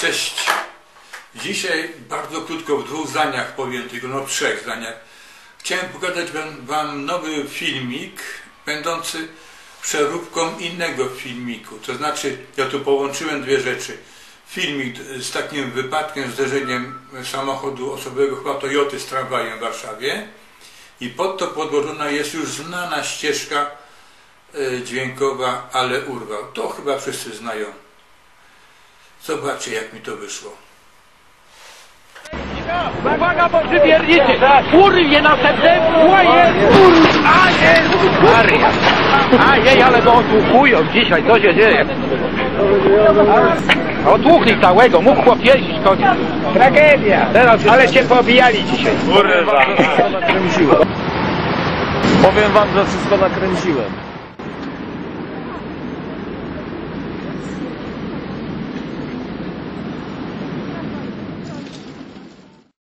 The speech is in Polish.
Cześć. Dzisiaj bardzo krótko, w dwóch zdaniach powiem, tylko no trzech zdaniach. Chciałem pokazać wam, wam nowy filmik, będący przeróbką innego filmiku. To znaczy, ja tu połączyłem dwie rzeczy. Filmik z takim wypadkiem, zderzeniem samochodu osobowego, chyba Toyoty z tramwajem w Warszawie. I pod to podłożona jest już znana ścieżka e, dźwiękowa, ale urwał. To chyba wszyscy znają. Zobaczcie, jak mi to wyszło. Uwaga, bo przywiernicie! Kurwie następne! Łaje! A jest! Maria! A jej, ale go otłukują dzisiaj, co się dzieje? Otłukli całego, mógł chłop jeździć koniec. Tragedia! Teraz, ale cię pobijali dzisiaj. Kurwa, nakręciłem. Powiem wam, że wszystko nakręciłem.